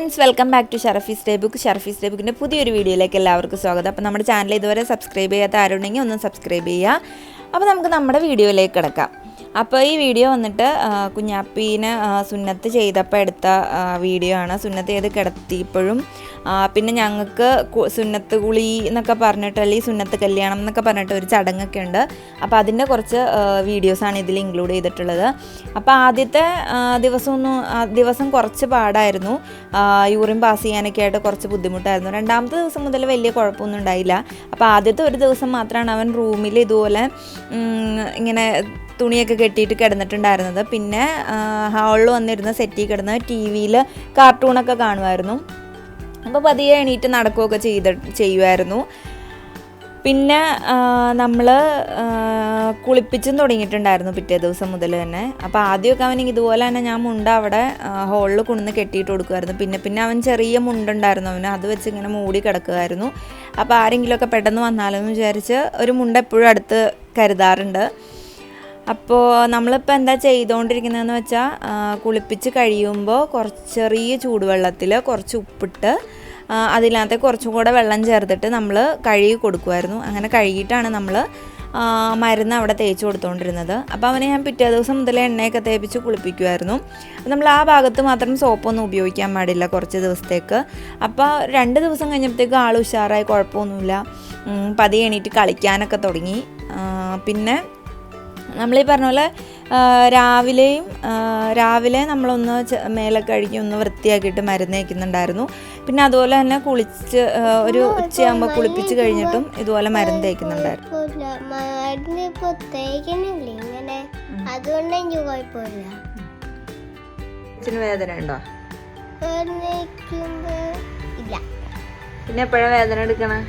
Friends welcome back to Sharafi's day book. Sharafi's day ബുക്കിന്റെ പുതിയൊരു വീഡിയോയിലേക്ക് എല്ലാവർക്കും സ്വാഗതം. അപ്പോൾ നമ്മുടെ ചാനൽ ഇതുവരെ സബ്സ്ക്രൈബ് ചെയ്യാത്ത ആരുണ്ടെങ്കിൽ ഒന്ന് സബ്സ്ക്രൈബ് ചെയ്യുക. അപ്പോൾ നമുക്ക് നമ്മുടെ വീഡിയോയിലേക്ക് കിടക്കാം. അപ്പോൾ ഈ വീഡിയോ വന്നിട്ട് കുഞ്ഞാപ്പീനെ സുന്നത്ത് ചെയ്തപ്പോൾ എടുത്ത വീഡിയോ ആണ്. സുന്നത്ത് ചെയ്ത് കിടത്തിയപ്പോഴും പിന്നെ ഞങ്ങൾക്ക് സുന്നത്ത് കുളി എന്നൊക്കെ പറഞ്ഞിട്ട് അല്ലെങ്കിൽ സുന്നത്ത് കല്യാണം എന്നൊക്കെ പറഞ്ഞിട്ട് ഒരു ചടങ്ങൊക്കെ ഉണ്ട്. അപ്പോൾ അതിന്റെ കുറച്ച് വീഡിയോസാണ് ഇതിൽ ഇൻക്ലൂഡ് ചെയ്തിട്ടുള്ളത്. അപ്പോൾ ആദ്യത്തെ ദിവസം ദിവസമൊന്നും ദിവസം കുറച്ച് പാടായിരുന്നു. യൂറിൻ പാസ് ചെയ്യാനൊക്കെ ആയിട്ട് കുറച്ച് ബുദ്ധിമുട്ടായിരുന്നു. രണ്ടാമത്തെ ദിവസം മുതൽ വലിയ കുഴപ്പമൊന്നും ഉണ്ടായില്ല. അപ്പോൾ ആദ്യത്തെ ഒരു ദിവസം മാത്രമാണ് അവൻ റൂമിൽ ഇതുപോലെ ഇങ്ങനെ തുണിയൊക്കെ കെട്ടിയിട്ട് കിടന്നിട്ടുണ്ടായിരുന്നത്. പിന്നെ ഹാളിൽ വന്നിരുന്ന സെറ്റിൽ കിടന്ന് ടി വിയിൽ കാർട്ടൂണൊക്കെ കാണുമായിരുന്നു. അപ്പോൾ പതിയെ എണീറ്റ് നടക്കുകയൊക്കെ ചെയ്ത് ചെയ്യുമായിരുന്നു. പിന്നെ നമ്മൾ കുളിപ്പിച്ചും തുടങ്ങിയിട്ടുണ്ടായിരുന്നു പിറ്റേ ദിവസം മുതൽ തന്നെ. അപ്പോൾ ആദ്യമൊക്കെ അവൻ ഇതുപോലെ തന്നെ ഞാൻ മുണ്ട അവിടെ ഹോളിൽ കൊണ്ടുവന്ന് കെട്ടിയിട്ട് കൊടുക്കുമായിരുന്നു. പിന്നെ പിന്നെ അവൻ ചെറിയ മുണ്ടുണ്ടായിരുന്നു അവന്. അത് വെച്ച് ഇങ്ങനെ മൂടി കിടക്കുമായിരുന്നു. അപ്പോൾ ആരെങ്കിലുമൊക്കെ പെട്ടെന്ന് വന്നാലെന്ന് വിചാരിച്ച് ഒരു മുണ്ട എപ്പോഴും അടുത്ത് കരുതാറുണ്ട്. അപ്പോൾ നമ്മളിപ്പോൾ എന്താ ചെയ്തുകൊണ്ടിരിക്കുന്നതെന്ന് വെച്ചാൽ കുളിപ്പിച്ച് കഴിയുമ്പോൾ കുറച്ച് ചെറിയ ചൂടുവെള്ളത്തിൽ കുറച്ച് ഉപ്പിട്ട് അതിനകത്ത് കുറച്ചും കൂടെ വെള്ളം ചേർത്തിട്ട് നമ്മൾ കഴുകി കൊടുക്കുമായിരുന്നു അങ്ങനെ കഴുകിയിട്ടാണ് നമ്മൾ മരുന്ന് അവിടെ തേച്ച് കൊടുത്തുകൊണ്ടിരുന്നത് അപ്പോൾ അവനെ ഞാൻ പിറ്റേ ദിവസം മുതൽ എണ്ണയൊക്കെ തേപ്പിച്ച് കുളിപ്പിക്കുമായിരുന്നു നമ്മൾ ആ ഭാഗത്ത് മാത്രം സോപ്പൊന്നും ഉപയോഗിക്കാൻ പാടില്ല കുറച്ച് ദിവസത്തേക്ക്. അപ്പോൾ രണ്ട് ദിവസം കഴിഞ്ഞപ്പോഴത്തേക്ക് ആൾ ഉഷാറായി കുഴപ്പമൊന്നുമില്ല. പതി പതിയെ എണീറ്റ് കളിക്കാനൊക്കെ തുടങ്ങി. പിന്നെ നമ്മളീ പറഞ്ഞ പോലെ രാവിലെയും രാവിലെ നമ്മളൊന്ന് മേലൊക്കെ മേലെ കഴുകി ഒന്ന് വൃത്തിയാക്കിയിട്ട് മരുന്ന് തേക്കുന്നുണ്ടായിരുന്നു. പിന്നെ അതുപോലെ തന്നെ കുളിച്ച് ഒരു ഉച്ചയാകുമ്പോൾ കുളിപ്പിച്ച് കഴിഞ്ഞിട്ടും ഇതുപോലെ മരുന്ന് തേക്കുന്നുണ്ടായിരുന്നു. കുഴപ്പമില്ല മരുന്ന് ഇപ്പൊ തേക്കണില്ല ഇങ്ങനെ. അതുകൊണ്ട് എനിക്ക് കുഴപ്പമില്ല. അച്ഛന് വേദന ഉണ്ടോ? ഇല്ല. പിന്നെ എപ്പോഴാണ് വേദന എടുക്കണേ?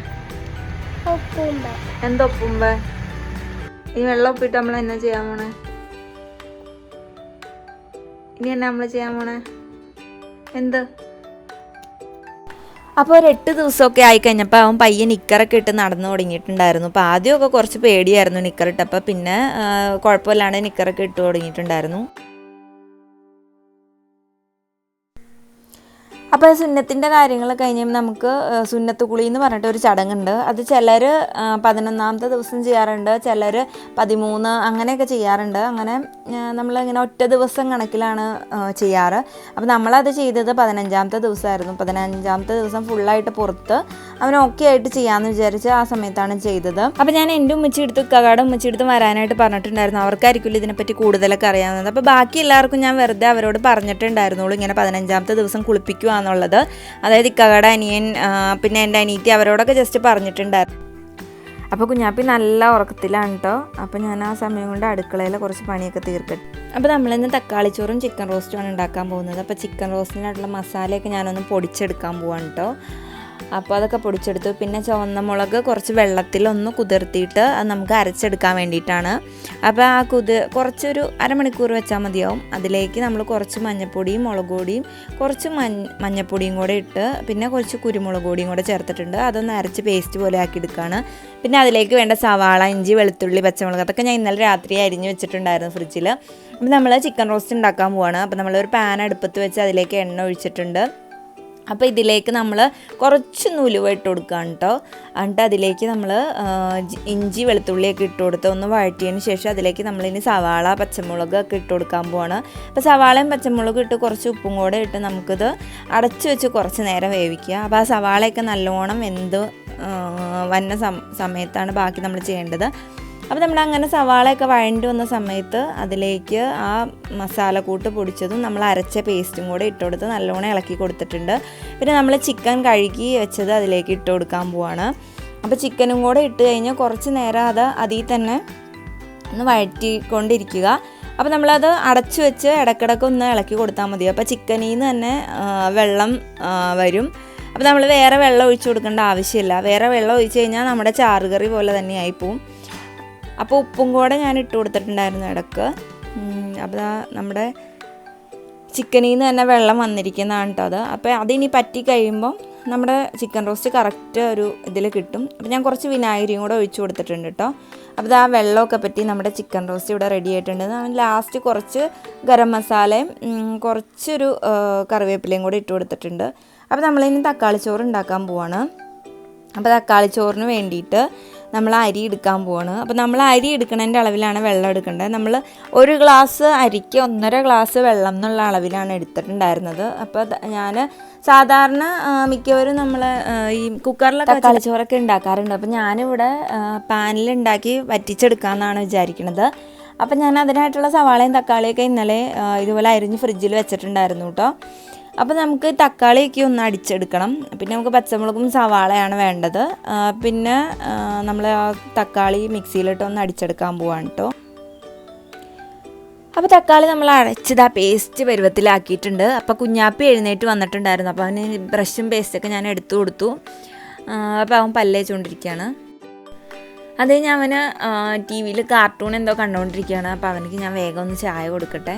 ഒപ്പുമ്പോ ഈ വെള്ളം ഒപ്പിട്ട് നമ്മൾ എന്നാ ചെയ്യാൻ പോണേ? ഇനി എന്നാ നമ്മൾ ചെയ്യാൻ പോണേ? എന്ത്? അപ്പോൾ ഒരു എട്ട് ദിവസമൊക്കെ ആയിക്കഴിഞ്ഞപ്പോൾ അവൻ പയ്യെ നിക്കറൊക്കെ ഇട്ട് നടന്നു തുടങ്ങിയിട്ടുണ്ടായിരുന്നു. അപ്പോൾ ആദ്യമൊക്കെ കുറച്ച് പേടിയായിരുന്നു നിക്കർ ഇട്ടപ്പോൾ പിന്നെ കുഴപ്പമില്ലാണ്ട് നിക്കറൊക്കെ ഇട്ട് തുടങ്ങിയിട്ടുണ്ടായിരുന്നു. അപ്പോൾ സുന്നത്തിന്റെ കാര്യങ്ങൾ കഴിഞ്ഞ് നമുക്ക് സുന്നത്ത് കുളി എന്ന് പറഞ്ഞിട്ട് ഒരു ചടങ്ങുണ്ട്. അത് ചിലർ പതിനൊന്നാമത്തെ ദിവസം ചെയ്യാറുണ്ട് ചിലർ പതിമൂന്ന് അങ്ങനെയൊക്കെ ചെയ്യാറുണ്ട്. അങ്ങനെ നമ്മളിങ്ങനെ ഒറ്റ ദിവസം കണക്കിലാണ് ചെയ്യാറ്. അപ്പോൾ നമ്മളത് ചെയ്തത് പതിനഞ്ചാമത്തെ ദിവസമായിരുന്നു. പതിനഞ്ചാമത്തെ ദിവസം ഫുള്ളായിട്ട് പുറത്ത് അവൻ ഓക്കെ ആയിട്ട് ചെയ്യാമെന്ന് വിചാരിച്ച് ആ സമയത്താണ് ചെയ്തത്. അപ്പോൾ ഞാൻ എന്റെ ഉമ്മച്ചിയെടുത്ത് ഉമ്മച്ചി എടുത്ത് വരാനായിട്ട് പറഞ്ഞിട്ടുണ്ടായിരുന്നു. അവർക്കായിരിക്കില്ല ഇതിനെപ്പറ്റി കൂടുതലൊക്കെ അറിയാവുന്നത്. അപ്പോൾ ബാക്കി എല്ലാവർക്കും ഞാൻ വെറുതെ അവരോട് പറഞ്ഞിട്ടുണ്ടായിരുന്നുള്ളൂ. ഇങ്ങനെ പതിനഞ്ചാമത്തെ ദിവസം കുളിപ്പിക്കുക എന്നുള്ളത്. അതായത് ഇക്കകയുടെ അനിയൻ പിന്നെ എന്റെ അനിയത്തി അവരോടൊക്കെ ജസ്റ്റ് പറഞ്ഞിട്ടുണ്ടായിരുന്നു. അപ്പോൾ കുഞ്ഞാപ്പി നല്ല ഉറക്കത്തിലാണ് കേട്ടോ അപ്പോൾ ഞാൻ ആ സമയം കൊണ്ട് അടുക്കളയിൽ കുറച്ച് പണിയൊക്കെ തീർക്കട്ടെ. അപ്പോൾ നമ്മളിന്ന് തക്കാളിച്ചോറും ചിക്കൻ റോസ്റ്റുമാണ് ഉണ്ടാക്കാൻ പോകുന്നത്. അപ്പോൾ ചിക്കൻ റോസ്റ്റിനായിട്ടുള്ള മസാലയൊക്കെ ഞാനൊന്ന് പൊടിച്ചെടുക്കാൻ പോവാണ് കേട്ടോ അപ്പോൾ അതൊക്കെ പൊടിച്ചെടുത്തു. പിന്നെ ചുവന്ന മുളക് കുറച്ച് വെള്ളത്തിൽ ഒന്ന് കുതിർത്തിയിട്ട് അത് നമുക്ക് അരച്ചെടുക്കാൻ വേണ്ടിയിട്ടാണ്. അപ്പോൾ ആ കുതി കുറച്ചൊരു അരമണിക്കൂർ വെച്ചാൽ മതിയാവും. അതിലേക്ക് നമ്മൾ കുറച്ച് മഞ്ഞപ്പൊടിയും മുളക് പൊടിയും കുറച്ച് മഞ്ഞപ്പൊടിയും കൂടെ ഇട്ട് പിന്നെ കുറച്ച് കുരുമുളക് പൊടിയും കൂടെ ചേർത്തിട്ടുണ്ട്. അതൊന്ന് അരച്ച് പേസ്റ്റ് പോലെ ആക്കി എടുക്കുകയാണ് പിന്നെ അതിലേക്ക് വേണ്ട സവാള ഇഞ്ചി വെളുത്തുള്ളി പച്ചമുളക് അതൊക്കെ ഞാൻ ഇന്നലെ രാത്രി അരിഞ്ഞ് വെച്ചിട്ടുണ്ടായിരുന്നു ഫ്രിഡ്ജിൽ അപ്പോൾ നമ്മൾ ചിക്കൻ റോസ്റ്റ് ഉണ്ടാക്കാൻ പോവാണ്. അപ്പോൾ നമ്മളൊരു പാൻ അടുപ്പത്ത് വെച്ച് അതിലേക്ക് എണ്ണ ഒഴിച്ചിട്ടുണ്ട്. അപ്പോൾ ഇതിലേക്ക് നമ്മൾ കുറച്ച് ഉലുവ ഇട്ട് കൊടുക്കുകയാണ് കേട്ടോ എന്നിട്ട് അതിലേക്ക് നമ്മൾ ഇഞ്ചി വെളുത്തുള്ളിയൊക്കെ ഇട്ട് കൊടുത്ത് ഒന്ന് വഴറ്റിയതിന് ശേഷം അതിലേക്ക് നമ്മളിനി സവാള പച്ചമുളക് ഒക്കെ ഇട്ട് കൊടുക്കാൻ പോവാണ്. അപ്പോൾ സവാളയും പച്ചമുളകും ഇട്ട് കുറച്ച് ഉപ്പും കൂടെ ഇട്ട് നമുക്കിത് അടച്ചു വെച്ച് കുറച്ച് നേരം വേവിക്കുക. അപ്പോൾ ആ സവാളയൊക്കെ നല്ലോണം വെന്ത് ആ, വന്ന സമയത്താണ് ബാക്കി നമ്മൾ ചെയ്യേണ്ടത്. അപ്പോൾ നമ്മൾ അങ്ങനെ സവാളയൊക്കെ വഴണ്ടി വന്ന സമയത്ത് അതിലേക്ക് ആ മസാല കൂട്ട് പൊടിച്ചതും നമ്മൾ അരച്ച പേസ്റ്റും കൂടെ ഇട്ട് കൊടുത്ത് നല്ലോണം ഇളക്കി കൊടുത്തിട്ടുണ്ട്. പിന്നെ നമ്മൾ ചിക്കൻ കഴുകി വെച്ചത് അതിലേക്ക് ഇട്ട് കൊടുക്കാൻ പോവാണ്. അപ്പോൾ ചിക്കനും കൂടെ ഇട്ട് കഴിഞ്ഞാൽ കുറച്ച് നേരം അത് അതിൽ തന്നെ ഒന്ന് വഴറ്റിക്കൊണ്ടിരിക്കുക. അപ്പോൾ നമ്മളത് അടച്ചു വെച്ച് ഇടയ്ക്കിടയ്ക്ക് ഒന്ന് ഇളക്കി കൊടുത്താൽ മതി. അപ്പോൾ ചിക്കനിൽ നിന്ന് തന്നെ വെള്ളം വരും. അപ്പോൾ നമ്മൾ വേറെ വെള്ളം ഒഴിച്ചു കൊടുക്കേണ്ട ആവശ്യമില്ല. വേറെ വെള്ളം ഒഴിച്ച് കഴിഞ്ഞാൽ നമ്മുടെ ചാറുകറി പോലെ തന്നെയായി ആയിപ്പോവും. അപ്പോൾ ഉപ്പും കൂടെ ഞാൻ ഇട്ട് കൊടുത്തിട്ടുണ്ടായിരുന്നു ഇടയ്ക്ക് അപ്പോൾ നമ്മുടെ ചിക്കനിൽ നിന്ന് തന്നെ വെള്ളം വന്നിരിക്കുന്നതാണ് കേട്ടോ അത്. അപ്പോൾ അതിനി പറ്റി കഴിയുമ്പം നമ്മുടെ ചിക്കൻ റോസ്റ്റ് കറക്റ്റ് ഒരു ഇതിൽ കിട്ടും. അപ്പോൾ ഞാൻ കുറച്ച് വിനാഗിരിയും കൂടെ ഒഴിച്ചു കൊടുത്തിട്ടുണ്ട് കേട്ടോ അപ്പോൾ ആ വെള്ളമൊക്കെ പറ്റി നമ്മുടെ ചിക്കൻ റോസ്റ്റ് ഇവിടെ റെഡി ആയിട്ടുണ്ട്. ലാസ്റ്റ് കുറച്ച് ഗരം മസാലയും കുറച്ചൊരു കറിവേപ്പിലയും കൂടെ ഇട്ട് കൊടുത്തിട്ടുണ്ട്. അപ്പോൾ നമ്മളിനി തക്കാളി ചോറ് ഉണ്ടാക്കാൻ പോവാണ്. അപ്പോൾ തക്കാളി ചോറിന് വേണ്ടിയിട്ട് നമ്മൾ അരി എടുക്കാൻ പോവാണ്. അപ്പോൾ നമ്മൾ അരി എടുക്കുന്നതിന്റെ അളവിലാണ് വെള്ളം എടുക്കേണ്ടത് നമ്മൾ ഒരു ഗ്ലാസ് അരിക്ക് ഒന്നര ഗ്ലാസ് വെള്ളം എന്നുള്ള അളവിലാണ് എടുത്തിട്ടുണ്ടായിരുന്നത്. അപ്പോൾ ഞാൻ സാധാരണ മിക്കവരും നമ്മൾ ഈ കുക്കറിലൊക്കെ തക്കാളി ചോറൊക്കെ ഉണ്ടാക്കാറുണ്ട്. അപ്പോൾ ഞാനിവിടെ പാനിൽ ഉണ്ടാക്കി വറ്റിച്ചെടുക്കാമെന്നാണ് വിചാരിക്കുന്നത് അപ്പം ഞാൻ അതിനായിട്ടുള്ള സവാളയും തക്കാളിയൊക്കെ ഇന്നലെ ഇതുപോലെ അരിഞ്ഞ് ഫ്രിഡ്ജിൽ വെച്ചിട്ടുണ്ടായിരുന്നു കേട്ടോ അപ്പോൾ നമുക്ക് തക്കാളിയൊക്കെ ഒന്ന് അടിച്ചെടുക്കണം. പിന്നെ നമുക്ക് പച്ചമുളകും സവാളയാണ് വേണ്ടത്. പിന്നെ നമ്മൾ തക്കാളി മിക്സിയിലിട്ട് ഒന്ന് അടിച്ചെടുക്കാൻ പോവാണ് കേട്ടോ അപ്പോൾ തക്കാളി നമ്മൾ അടച്ചത് ആ പേസ്റ്റ് പരുവത്തിലാക്കിയിട്ടുണ്ട്. അപ്പോൾ കുഞ്ഞാപ്പി എഴുന്നേറ്റ് വന്നിട്ടുണ്ടായിരുന്നു. അപ്പോൾ അവന് ബ്രഷും പേസ്റ്റൊക്കെ ഞാൻ എടുത്തു കൊടുത്തു. അപ്പോൾ അവൻ പല്ലേച്ചുകൊണ്ടിരിക്കുകയാണ് അത് ഞാൻ അവന് ടി വിയിൽ കാർട്ടൂൺ എന്തോ കണ്ടുകൊണ്ടിരിക്കുകയാണ് അപ്പോൾ അവനക്ക് ഞാൻ വേഗം ഒന്ന് ചായ കൊടുക്കട്ടെ.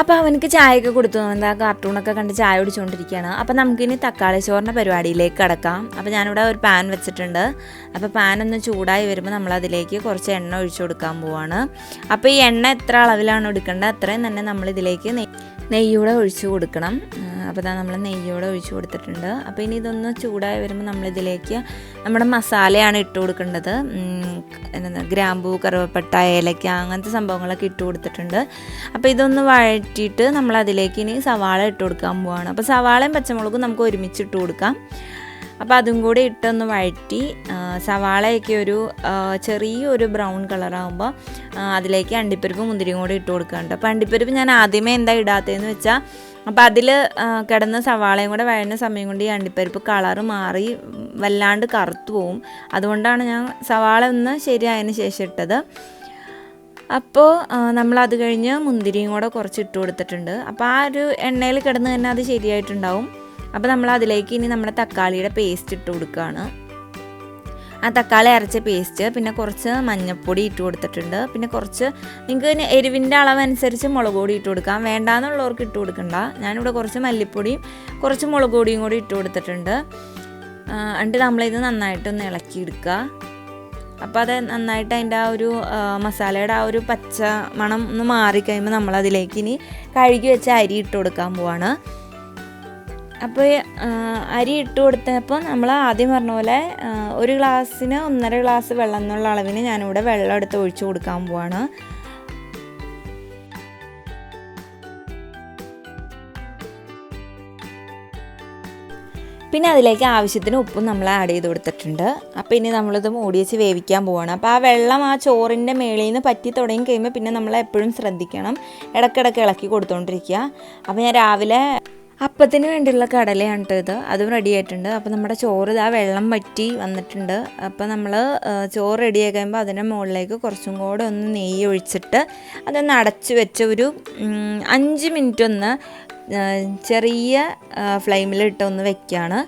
അപ്പോൾ അവനക്ക് ചായയൊക്കെ കൊടുത്തു. എന്താ കാർട്ടൂണൊക്കെ കണ്ട് ചായ കുടിച്ചുകൊണ്ടിരിക്കുകയാണ് അപ്പോൾ നമുക്കിനി തക്കാളി ചോറിന്റെ പരിപാടിയിലേക്ക് കിടക്കാം. അപ്പോൾ ഞാനിവിടെ ഒരു പാൻ വെച്ചിട്ടുണ്ട്. അപ്പോൾ പാൻ ഒന്ന് ചൂടായി വരുമ്പോൾ നമ്മൾ അതിലേക്ക് കുറച്ച് എണ്ണ ഒഴിച്ചു കൊടുക്കാൻ പോവാണ്. അപ്പോൾ ഈ എണ്ണ എത്ര അളവിലാണ് എടുക്കേണ്ടത് അത്രയും തന്നെ നമ്മൾ ഇതിലേക്ക് നെയ് നെയ്യൂടെ ഒഴിച്ചു കൊടുക്കണം. അപ്പോൾ ഇതാ നമ്മൾ നെയ്യോടെ ഒഴിച്ച് കൊടുത്തിട്ടുണ്ട്. അപ്പോൾ ഇനി ഇതൊന്ന് ചൂടായി വരുമ്പോൾ നമ്മളിതിലേക്ക് നമ്മുടെ മസാലയാണ് ഇട്ട് കൊടുക്കേണ്ടത്. ഗ്രാമ്പൂ കറുവപ്പട്ട ഏലക്ക അങ്ങനത്തെ സംഭവങ്ങളൊക്കെ ഇട്ട് കൊടുത്തിട്ടുണ്ട്. അപ്പോൾ ഇതൊന്ന് വഴറ്റിയിട്ട് നമ്മൾ അതിലേക്ക് ഇനി സവാള ഇട്ട് കൊടുക്കാൻ പോവാണ്. അപ്പോൾ സവാളയും പച്ചമുളകും നമുക്ക് ഒരുമിച്ച് ഇട്ട് കൊടുക്കാം. അപ്പോൾ അതും കൂടി ഇട്ടൊന്ന് വഴറ്റി സവാളയൊക്കെ ഒരു ചെറിയൊരു ബ്രൗൺ കളറാകുമ്പോൾ അതിലേക്ക് അണ്ടിപ്പരിപ്പ് മുന്തിരിയും കൂടി ഇട്ട് കൊടുക്കുന്നുണ്ട് അപ്പോൾ അണ്ടിപ്പരിപ്പ് ഞാൻ ആദ്യമേ എന്താ ഇടാത്തതെന്ന് വെച്ചാൽ അപ്പോൾ അതിൽ കിടന്ന സവാളയും കൂടെ വഴന്ന സമയം കൊണ്ട് ഈ അണ്ടിപ്പരിപ്പ് കളറ് മാറി വല്ലാണ്ട് കറുത്തു പോവും. അതുകൊണ്ടാണ് ഞാൻ സവാള ഒന്ന് ശരിയായതിന് ശേഷം ഇട്ടത്. അപ്പോൾ നമ്മൾ അത് കഴിഞ്ഞ് മുന്തിരിയും കൂടെ കുറച്ച് ഇട്ട് കൊടുത്തിട്ടുണ്ട്. അപ്പോൾ ആ ഒരു എണ്ണയിൽ കിടന്ന് തന്നെ അത് ശരിയായിട്ടുണ്ടാവും. അപ്പോൾ നമ്മൾ അതിലേക്ക് ഇനി നമ്മുടെ തക്കാളിയുടെ പേസ്റ്റ് ഇട്ട് കൊടുക്കുകയാണ് ആ തക്കാളി അരച്ച പേസ്റ്റ് പിന്നെ കുറച്ച് മഞ്ഞൾപ്പൊടി ഇട്ട് കൊടുത്തിട്ടുണ്ട്. പിന്നെ കുറച്ച് നിങ്ങൾക്ക് എരിവിന്റെ അളവനുസരിച്ച് മുളക് പൊടി ഇട്ട് കൊടുക്കാം. വേണ്ടാന്നുള്ളവർക്ക് ഇട്ട് കൊടുക്കണ്ട. ഞാനിവിടെ കുറച്ച് മല്ലിപ്പൊടിയും കുറച്ച് മുളക് പൊടിയും കൂടി ഇട്ട് കൊടുത്തിട്ടുണ്ട്. എന്നിട്ട് നമ്മളിത് നന്നായിട്ടൊന്ന് ഇളക്കിയെടുക്കുക അപ്പോൾ അത് നന്നായിട്ട് അതിന്റെ ആ ഒരു മസാലയുടെ ആ ഒരു പച്ച മണം ഒന്ന് മാറിക്കഴിയുമ്പോൾ നമ്മളതിലേക്ക് ഇനി കഴുകി വെച്ച അരി ഇട്ട് കൊടുക്കാൻ പോവാണ്. അപ്പോൾ അരി ഇട്ട് കൊടുത്തപ്പോൾ നമ്മൾ ആദ്യം പറഞ്ഞ പോലെ ഒരു ഗ്ലാസ്സിന് ഒന്നര ഗ്ലാസ് വെള്ളം എന്നുള്ള അളവിന് ഞാനിവിടെ വെള്ളം എടുത്ത് ഒഴിച്ചു കൊടുക്കാൻ പോവാണ്. പിന്നെ അതിലേക്ക് ആവശ്യത്തിന് ഉപ്പും നമ്മൾ ആഡ് ചെയ്ത് കൊടുത്തിട്ടുണ്ട്. അപ്പോൾ ഇനി നമ്മളിത് മൂടി വെച്ച് വേവിക്കാൻ പോവാണ്. അപ്പോൾ ആ വെള്ളം ആ ചോറിന്റെ മേളിൽ നിന്ന് പറ്റി തുടങ്ങി കഴിയുമ്പോൾ പിന്നെ നമ്മൾ എപ്പോഴും ശ്രദ്ധിക്കണം. ഇടയ്ക്കിടയ്ക്ക് ഇളക്കി കൊടുത്തുകൊണ്ടിരിക്കുക അപ്പോൾ ഞാൻ രാവിലെ അപ്പത്തിന് വേണ്ടിയുള്ള കടലയാണ് ഇത്. അതും റെഡി ആയിട്ടുണ്ട്. അപ്പോൾ നമ്മുടെ ചോറ് ഇതാ വെള്ളം വറ്റി വന്നിട്ടുണ്ട്. അപ്പോൾ നമ്മൾ ചോറ് റെഡി ആകുമ്പോൾ അതിന്റെ മുകളിലേക്ക് കുറച്ചും കൂടെ ഒന്ന് നെയ്യ് ഒഴിച്ചിട്ട് അതൊന്ന് അടച്ച് വെച്ച ഒരു അഞ്ച് മിനിറ്റ് ഒന്ന് ചെറിയ ഫ്ലെയിമിലിട്ട് ഒന്ന് വെക്കുകയാണ്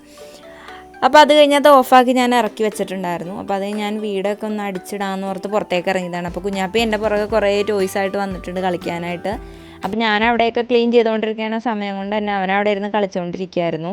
അപ്പോൾ അത് കഴിഞ്ഞ് അത് ഓഫാക്കി ഞാൻ ഇറക്കി വെച്ചിട്ടുണ്ടായിരുന്നു. അപ്പോൾ അത് ഞാൻ വീടൊക്കെ ഒന്ന് അടിച്ചിടാമെന്ന് ഓർത്ത് പുറത്തേക്ക് ഇറങ്ങിയതാണ്. അപ്പോൾ കുഞ്ഞാപ്പി എന്റെ പുറകെ കുറേ ടോയ്സ് ആയിട്ട് വന്നിട്ടുണ്ട് കളിക്കാനായിട്ട്. അപ്പോൾ ഞാൻ അവിടെയൊക്കെ ക്ലീൻ ചെയ്തുകൊണ്ടിരിക്കുന്ന സമയം കൊണ്ട് തന്നെ അവൻ അവിടെ ഇരുന്ന് കളിച്ചുകൊണ്ടിരിക്കുകയായിരുന്നു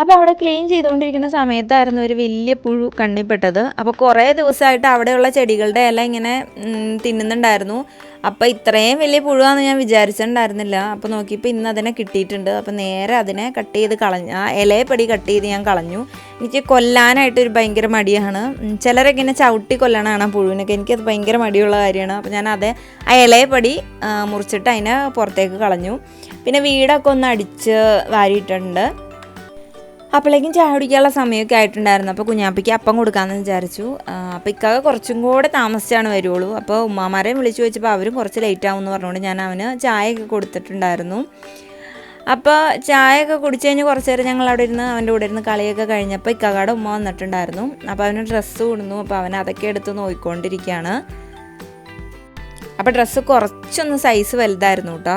അപ്പോൾ അവിടെ ക്ലീൻ ചെയ്തുകൊണ്ടിരിക്കുന്ന സമയത്തായിരുന്നു ഒരു വലിയ പുഴു കണ്ണിപ്പെട്ടത് അപ്പോൾ കുറേ ദിവസമായിട്ട് അവിടെയുള്ള ചെടികളുടെ ഇല ഇങ്ങനെ തിന്നുന്നുണ്ടായിരുന്നു. അപ്പോൾ ഇത്രയും വലിയ പുഴുവാന്ന് ഞാൻ വിചാരിച്ചിട്ടുണ്ടായിരുന്നില്ല. അപ്പോൾ നോക്കിയപ്പോൾ ഇന്ന് അതിനെ കിട്ടിയിട്ടുണ്ട്. അപ്പോൾ നേരെ അതിനെ കട്ട് ചെയ്ത് കളഞ്ഞു ആ ഇലയെപ്പടി കട്ട് ചെയ്ത് ഞാൻ കളഞ്ഞു. എനിക്ക് കൊല്ലാനായിട്ട് ഒരു ഭയങ്കര മടിയാണ്. ചിലരൊക്കെ ഇങ്ങനെ ചവിട്ടി കൊല്ലണമാണ് ആ പുഴുവിനൊക്കെ. എനിക്കത് ഭയങ്കര മടിയുള്ള കാര്യമാണ്. അപ്പോൾ ഞാൻ അത് ആ ആ, മുറിച്ചിട്ട് അതിനെ പുറത്തേക്ക് കളഞ്ഞു. പിന്നെ വീടൊക്കെ ഒന്ന് അടിച്ച് വാരിയിട്ടുണ്ട്. അപ്പോഴേക്കും ചായ കുടിക്കാനുള്ള സമയമൊക്കെ ആയിട്ടുണ്ടായിരുന്നു. അപ്പോൾ കുഞ്ഞാപ്പയ്ക്ക് അപ്പം കൊടുക്കാമെന്ന് വിചാരിച്ചു. അപ്പോൾ ഇക്കാക കുറച്ചും കൂടെ താമസിച്ചാണ് വരുള്ളൂ. അപ്പോൾ ഉമ്മാമാരെയും വിളിച്ചു വെച്ചപ്പോൾ അവരും കുറച്ച് ലേറ്റ് ആവും എന്ന് പറഞ്ഞുകൊണ്ട് ഞാൻ അവന് ചായയൊക്കെ കൊടുത്തിട്ടുണ്ടായിരുന്നു. അപ്പോൾ ചായയൊക്കെ കുടിച്ചു കഴിഞ്ഞ് കുറച്ച് നേരം ഞങ്ങൾ അവിടെ ഇരുന്ന് അവന്റെ കൂടെ ഇരുന്ന് കളിയൊക്കെ കഴിഞ്ഞപ്പോൾ ഇക്കാകയുടെ ഉമ്മ വന്നിട്ടുണ്ടായിരുന്നു. അപ്പോൾ അവന് ഡ്രസ്സ് കൊടുന്നു അപ്പോൾ അവൻ അതൊക്കെ എടുത്ത് നോക്കിക്കൊണ്ടിരിക്കുകയാണ്. അപ്പോൾ ഡ്രസ്സ് കുറച്ചൊന്ന് സൈസ് വലുതായിരുന്നു കേട്ടോ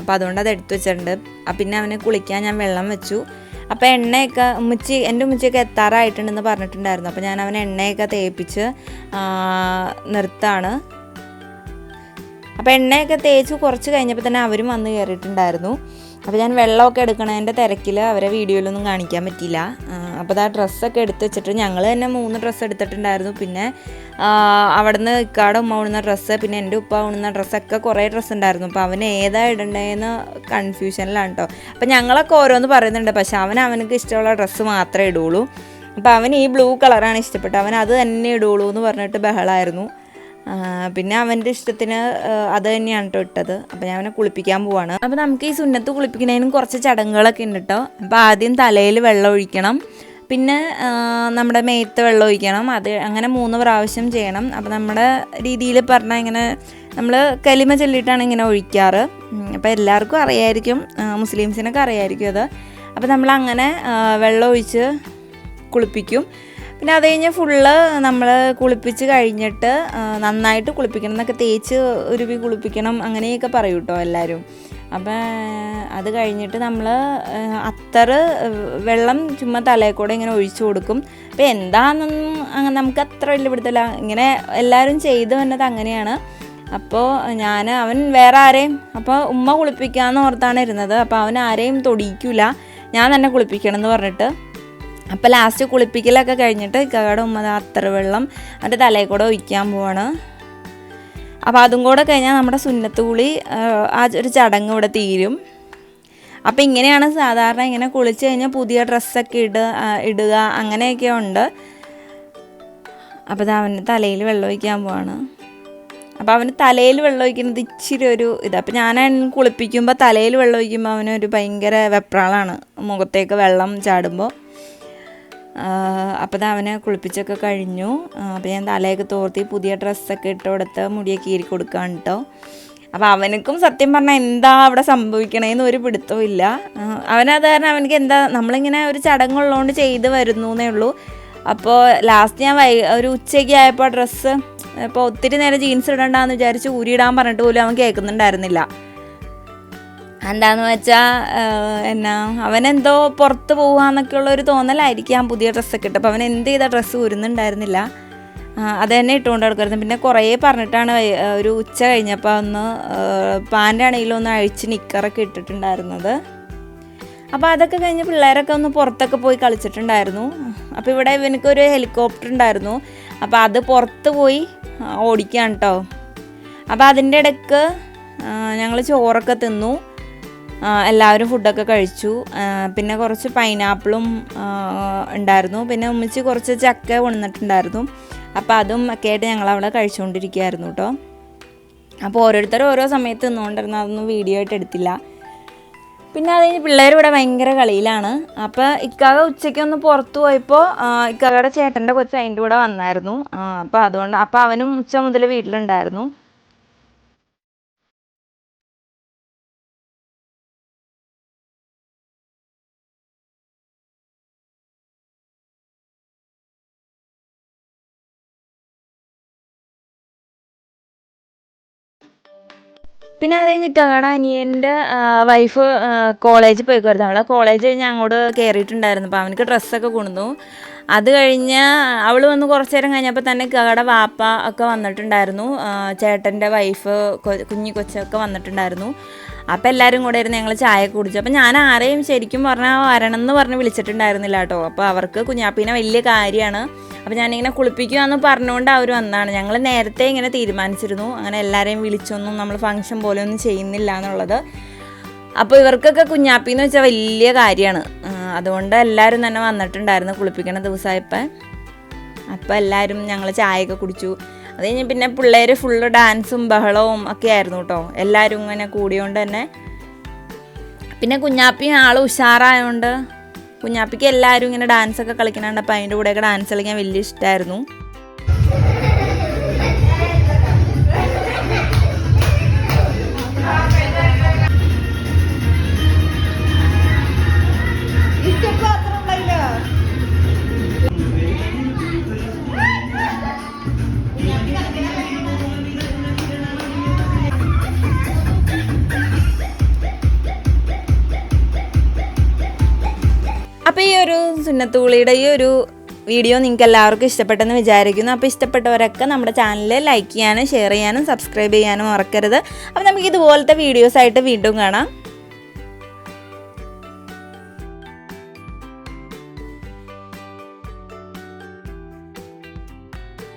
അപ്പോൾ അതുകൊണ്ട് അത് എടുത്തു വെച്ചിട്ടുണ്ട്. പിന്നെ അവനെ കുളിക്കാൻ ഞാൻ വെള്ളം വെച്ചു. അപ്പോൾ എണ്ണയൊക്കെ ഉമ്മച്ചി എന്റെ ഉമ്മച്ചിയൊക്കെ എത്താറായിട്ടുണ്ടെന്ന് പറഞ്ഞിട്ടുണ്ടായിരുന്നു. അപ്പോൾ ഞാൻ അവനെ എണ്ണയൊക്കെ തേപ്പിച്ച് നിർത്താണ്. അപ്പോൾ എണ്ണയൊക്കെ തേച്ച് കുറച്ച് കഴിഞ്ഞപ്പോൾ തന്നെ അവരും വന്ന് കയറിയിട്ടുണ്ടായിരുന്നു. അപ്പോൾ ഞാൻ വെള്ളമൊക്കെ എടുക്കണതിന്റെ തിരക്കിൽ അവരെ വീഡിയോയിലൊന്നും കാണിക്കാൻ പറ്റിയില്ല. അപ്പോൾ ആ ഡ്രസ്സൊക്കെ എടുത്ത് വെച്ചിട്ട് ഞങ്ങൾ തന്നെ മൂന്ന് ഡ്രസ്സ് എടുത്തിട്ടുണ്ടായിരുന്നു. പിന്നെ അവിടുന്ന് ഇക്കാട് ഉമ്മ ഉണ്ണുന്ന ഡ്രസ്സ് പിന്നെ എന്റെ ഉപ്പ ഉണ്ണുന്ന ഡ്രസ്സൊക്കെ കുറേ ഡ്രസ്സ് ഉണ്ടായിരുന്നു. അപ്പോൾ അവൻ ഏതാ ഇടണ്ടേന്ന് കൺഫ്യൂഷനിലാണ് കേട്ടോ അപ്പോൾ ഞങ്ങളൊക്കെ ഓരോന്ന് പറയുന്നുണ്ട്. പക്ഷെ അവൻ അവനക്ക് ഇഷ്ടമുള്ള ഡ്രസ്സ് മാത്രമേ ഇടുള്ളൂ. അപ്പോൾ അവൻ ഈ ബ്ലൂ കളറാണ് ഇഷ്ടപ്പെട്ടത്. അവൻ അത് തന്നെ ഇടുള്ളൂ എന്ന് പറഞ്ഞിട്ട് ബഹളമായിരുന്നു പിന്നെ അവന്റെ ഇഷ്ടത്തിന് അത് തന്നെയാണ് കേട്ടോ ഇട്ടത്. അപ്പം ഞാൻ അവനെ കുളിപ്പിക്കാൻ പോവാണ്. അപ്പം നമുക്ക് ഈ സുന്നത്ത് കുളിപ്പിക്കുന്നതിനും കുറച്ച് ചടങ്ങുകളൊക്കെ ഉണ്ട് കേട്ടോ അപ്പം ആദ്യം തലയിൽ വെള്ളം ഒഴിക്കണം. പിന്നെ നമ്മുടെ മേത്ത് വെള്ളം ഒഴിക്കണം. അത് അങ്ങനെ മൂന്ന് പ്രാവശ്യം ചെയ്യണം. അപ്പം നമ്മുടെ രീതിയിൽ പറഞ്ഞാൽ ഇങ്ങനെ നമ്മൾ കലിമ ചൊല്ലിയിട്ടാണ് ഇങ്ങനെ ഒഴിക്കാറ്. അപ്പം അപ്പോൾ എല്ലാവർക്കും അറിയായിരിക്കും. മുസ്ലിംസിനൊക്കെ അറിയായിരിക്കും അത്. അപ്പോൾ നമ്മൾ അങ്ങനെ വെള്ളം ഒഴിച്ച് കുളിപ്പിക്കും. പിന്നെ അത് കഴിഞ്ഞ് ഫുള്ള് നമ്മൾ കുളിപ്പിച്ച് കഴിഞ്ഞിട്ട് നന്നായിട്ട് കുളിപ്പിക്കണം എന്നൊക്കെ തേച്ച് ഉരുവി കുളിപ്പിക്കണം അങ്ങനെയൊക്കെ പറയും കേട്ടോ എല്ലാവരും അപ്പം അത് കഴിഞ്ഞിട്ട് നമ്മൾ അത്തറ് വെള്ളം ചുമ്മാ തലയിൽ കൂടെ ഇങ്ങനെ ഒഴിച്ചു കൊടുക്കും. അപ്പം എന്താണെന്നൊന്നും അങ്ങനെ നമുക്ക് അത്ര വലിയ പിടുത്തല്ല ഇങ്ങനെ എല്ലാവരും ചെയ്തു വന്നത് അങ്ങനെയാണ്. അപ്പോൾ ഞാൻ അവൻ വേറെ ആരെയും അപ്പോൾ ഉമ്മ കുളിപ്പിക്കാമെന്ന് ഓർത്താണ് ഇരുന്നത്. അപ്പോൾ അവൻ ആരെയും തൊടിയിക്കില്ല ഞാൻ തന്നെ കുളിപ്പിക്കണം എന്ന് പറഞ്ഞിട്ട്. അപ്പോൾ ലാസ്റ്റ് കുളിപ്പിക്കലൊക്കെ കഴിഞ്ഞിട്ട് ഇക്കയുടെ ഉമ്മ അത്ര വെള്ളം അതിന്റെ തലയിൽ കൂടെ ഒഴിക്കാൻ പോവാണ്. അപ്പോൾ അതും കൂടെ കഴിഞ്ഞാൽ നമ്മുടെ സുന്നത്ത് കുളി ആ, ഒരു ചടങ്ങ് ഇവിടെ തീരും. അപ്പോൾ ഇങ്ങനെയാണ് സാധാരണ ഇങ്ങനെ കുളിച്ച് കഴിഞ്ഞാൽ പുതിയ ഡ്രസ്സൊക്കെ ഇടുക ഇടുക അങ്ങനെയൊക്കെ ഉണ്ട്. അപ്പോൾ ഇത് തലയിൽ വെള്ളം ഒഴിക്കാൻ പോവാണ്. അപ്പോൾ അവന് തലയിൽ വെള്ളം ഒഴിക്കുന്നത് ഇച്ചിരി ഒരു ഇത്. അപ്പോൾ ഞാൻ കുളിപ്പിക്കുമ്പോൾ തലയിൽ വെള്ളം ഒഴിക്കുമ്പോൾ അവനൊരു ഭയങ്കര വെപ്രാളാണ്. മുഖത്തേക്ക് വെള്ളം ചാടുമ്പോൾ അപ്പോൾ അവനെ കുളിപ്പിച്ചൊക്കെ കഴിഞ്ഞു. അപ്പോൾ ഞാൻ തലയൊക്കെ തോർത്തി പുതിയ ഡ്രസ്സൊക്കെ ഇട്ട് കൊടുത്ത് മുടിയൊക്കെ കീറി കൊടുക്കാൻ കേട്ടോ അപ്പോൾ അവനക്കും സത്യം പറഞ്ഞാൽ എന്താ അവിടെ സംഭവിക്കണേന്ന് ഒരു പിടുത്തവും ഇല്ല. അവനത് കാരണം അവനക്ക് എന്താ നമ്മളിങ്ങനെ ഒരു ചടങ്ങുള്ളതുകൊണ്ട് ചെയ്ത് വരുന്നു എന്നേ ഉള്ളൂ. അപ്പോൾ ലാസ്റ്റ് ഞാൻ വൈ ഒരു ഉച്ചയ്ക്ക് ആയപ്പോൾ ഡ്രസ്സ് ഇപ്പോൾ ഒത്തിരി നേരം ജീൻസ് ഇടണ്ടെന്ന് വിചാരിച്ച് ഊരിയിടാൻ പറഞ്ഞിട്ട് പോലും അവൻ കേൾക്കുന്നുണ്ടായിരുന്നില്ല. എന്താന്ന് വെച്ചാൽ എന്നാ അവനെന്തോ പുറത്ത് പോവാന്നൊക്കെ ഉള്ള ഒരു തോന്നലായിരിക്കാം പുതിയ ഡ്രസ്സൊക്കെ ഇട്ട്. അപ്പോൾ അവൻ എന്ത് ചെയ്ത ഡ്രസ്സ് ഉരുന്നുണ്ടായിരുന്നില്ല അത് തന്നെ ഇട്ടുകൊണ്ട് കിടക്കുന്നത് പിന്നെ കുറേ പറഞ്ഞിട്ടാണ് ഒരു ഉച്ച കഴിഞ്ഞപ്പോൾ ഒന്ന് പാന്റാണെങ്കിലും ഒന്ന് അഴിച്ച് നിക്കറൊക്കെ ഇട്ടിട്ടുണ്ടായിരുന്നത്. അപ്പോൾ അതൊക്കെ കഴിഞ്ഞ് പിള്ളേരൊക്കെ ഒന്ന് പുറത്തൊക്കെ പോയി കളിച്ചിട്ടുണ്ടായിരുന്നു. അപ്പോൾ ഇവിടെ ഇവനക്കൊരു ഹെലികോപ്റ്റർ ഉണ്ടായിരുന്നു അപ്പോൾ അത് പുറത്ത് പോയി ഓടിക്കാൻ കേട്ടോ അപ്പോൾ അതിന്റെ ഇടയ്ക്ക് ഞങ്ങൾ ചോറൊക്കെ തിന്നു. എല്ലാവരും ഫുഡൊക്കെ കഴിച്ചു. പിന്നെ കുറച്ച് പൈനാപ്പിളും ഉണ്ടായിരുന്നു. പിന്നെ ഉമ്മിച്ച് കുറച്ച് ചക്ക കൊണ്ടുവന്നിട്ടുണ്ടായിരുന്നു. അപ്പോൾ അതും ഒക്കെ ആയിട്ട് ഞങ്ങൾ അവിടെ കഴിച്ചുകൊണ്ടിരിക്കുകയായിരുന്നു കേട്ടോ. അപ്പോൾ ഓരോരുത്തരും ഓരോ സമയത്ത് നിന്നുകൊണ്ടിരുന്ന അതൊന്നും വീഡിയോ ആയിട്ട് എടുത്തില്ല. പിന്നെ അത് കഴിഞ്ഞ് പിള്ളേർ ഇവിടെ ഭയങ്കര കളിയിലാണ്. അപ്പോൾ ഇക്കാക ഉച്ചയ്ക്ക് ഒന്ന് പുറത്ത് പോയപ്പോൾ ഇക്കാകയുടെ ചേട്ടന്റെ കൊച്ച് അതിന്റെ കൂടെ വന്നായിരുന്നു. അപ്പോൾ അതുകൊണ്ട് അപ്പോൾ അവനും ഉച്ച മുതൽ വീട്ടിലുണ്ടായിരുന്നു. പിന്നെ അത് കഴിഞ്ഞിട്ട് അവിടെ അനിയന്റെ വൈഫ് കോളേജിൽ പോയിക്കുമായിരുന്നു അവളെ കോളേജ് കഴിഞ്ഞ് അങ്ങോട്ട് കയറിയിട്ടുണ്ടായിരുന്നു അപ്പോൾ അവനക്ക് ഡ്രസ്സൊക്കെ കൊണ്ടുവന്നു. അത് കഴിഞ്ഞ് അവൾ വന്ന് കുറച്ച് നേരം കഴിഞ്ഞപ്പോൾ തന്നെ കട വാപ്പ ഒക്കെ വന്നിട്ടുണ്ടായിരുന്നു. ചേട്ടന്റെ വൈഫ് കുഞ്ഞി കൊച്ചൊക്കെ വന്നിട്ടുണ്ടായിരുന്നു. അപ്പോൾ എല്ലാവരും കൂടെ ഇരുന്ന് ഞങ്ങൾ ചായ കുടിച്ചു. അപ്പോൾ ഞാൻ ആരെയും ശരിക്കും പറഞ്ഞാൽ വരണം എന്ന് പറഞ്ഞ് വിളിച്ചിട്ടുണ്ടായിരുന്നില്ല കേട്ടോ. അപ്പോൾ അവർക്ക് കുഞ്ഞാപ്പീനെ വലിയ കാര്യമാണ്. അപ്പോൾ ഞാനിങ്ങനെ കുളിപ്പിക്കുകയെന്ന് പറഞ്ഞുകൊണ്ട് അവർ വന്നതാണ് ഞങ്ങൾ നേരത്തെ ഇങ്ങനെ തീരുമാനിച്ചിരുന്നു. അങ്ങനെ എല്ലാവരെയും വിളിച്ചൊന്നും നമ്മൾ ഫംഗ്ഷൻ പോലെ ഒന്നും ചെയ്യുന്നില്ല എന്നുള്ളത്. അപ്പോൾ ഇവർക്കൊക്കെ കുഞ്ഞാപ്പി എന്ന് വെച്ചാൽ വലിയ കാര്യമാണ് അതുകൊണ്ട് എല്ലാവരും തന്നെ വന്നിട്ടുണ്ടായിരുന്നു കുളിപ്പിക്കണ ദിവസമായപ്പോൾ അപ്പോൾ എല്ലാവരും ഞങ്ങൾ ചായയൊക്കെ കുടിച്ചു. അത് കഴിഞ്ഞ് പിന്നെ പിള്ളേർ ഫുള്ള് ഡാൻസും ബഹളവും ഒക്കെ ആയിരുന്നു കേട്ടോ എല്ലാവരും ഇങ്ങനെ കൂടിയോണ്ട് തന്നെ. പിന്നെ കുഞ്ഞാപ്പി ആൾ ഉഷാറായതുകൊണ്ട് കുഞ്ഞാപ്പിക്ക് എല്ലാവരും ഇങ്ങനെ ഡാൻസ് ഒക്കെ കളിക്കണുണ്ട് അപ്പോൾ അതിന്റെ കൂടെയൊക്കെ ഡാൻസ് കളിക്കാൻ വലിയ ഇഷ്ടമായിരുന്നു സുന്നത്തുകുളിയുടെ ഈ ഒരു വീഡിയോ നിങ്ങൾക്ക് എല്ലാവർക്കും ഇഷ്ടപ്പെട്ടെന്ന് വിചാരിക്കുന്നു. അപ്പോൾ ഇഷ്ടപ്പെട്ടവരൊക്കെ നമ്മുടെ ചാനൽ ലൈക്ക് ചെയ്യാനും ഷെയർ ചെയ്യാനും സബ്സ്ക്രൈബ് ചെയ്യാനും മറക്കരുത്. അപ്പോൾ നമുക്ക് ഇതുപോലത്തെ വീഡിയോസായിട്ട് വീണ്ടും കാണാം.